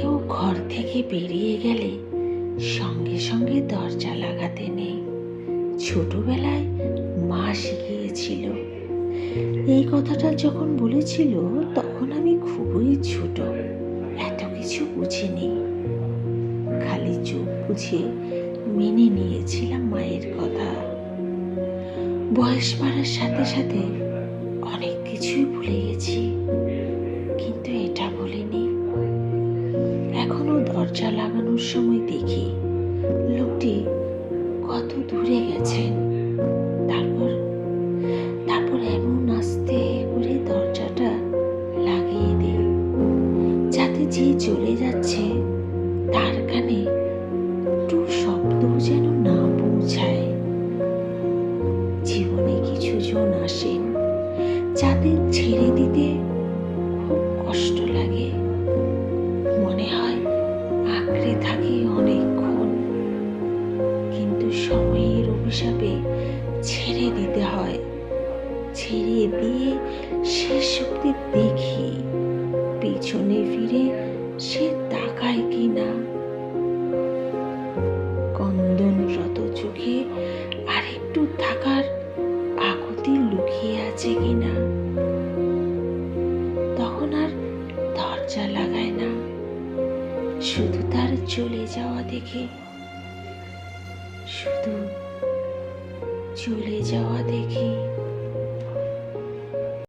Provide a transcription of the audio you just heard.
কেউ ঘর থেকে বেরিয়ে গেলে সঙ্গে সঙ্গে দরজা লাগাতে নেই। ছোটবেলায় মা শিখিয়েছিল। এই কথাটা যখন বলেছিল, তখন আমি খুবই ছোট, এত কিছু বুঝিনি। খালি চোখ বুঝে মেনে নিয়েছিলাম মায়ের কথা। বয়স বাড়ার সাথে সাথে অনেক কিছুই ভুলে গেছি। দরজা লাগানোর সময় দেখি লোকটি কত দূরে গেছেন। তারপর তারপর এমন আস্তে করে দরজাটা লাগিয়ে দিই, যাতে যে চলে যাচ্ছে তার কানে একটু শব্দ যেন না পৌঁছায়। জীবনে কিছু জন আসেন যাদের ছেড়ে দিতে অভিশাপে ছেড়ে দিতে হয়। ছেড়ে দিয়ে শেষ অব্দি দেখি পিছনে ফিরে সে তাকায় কি না কন্দনরত চোখে আরেকটু থাকার আকুতি লুকিয়ে আছে কিনা। তখন আর দরজা লাগায় না। শুধু তার চলে যাওয়া দেখে। শুধু চলে যাওয়া দেখি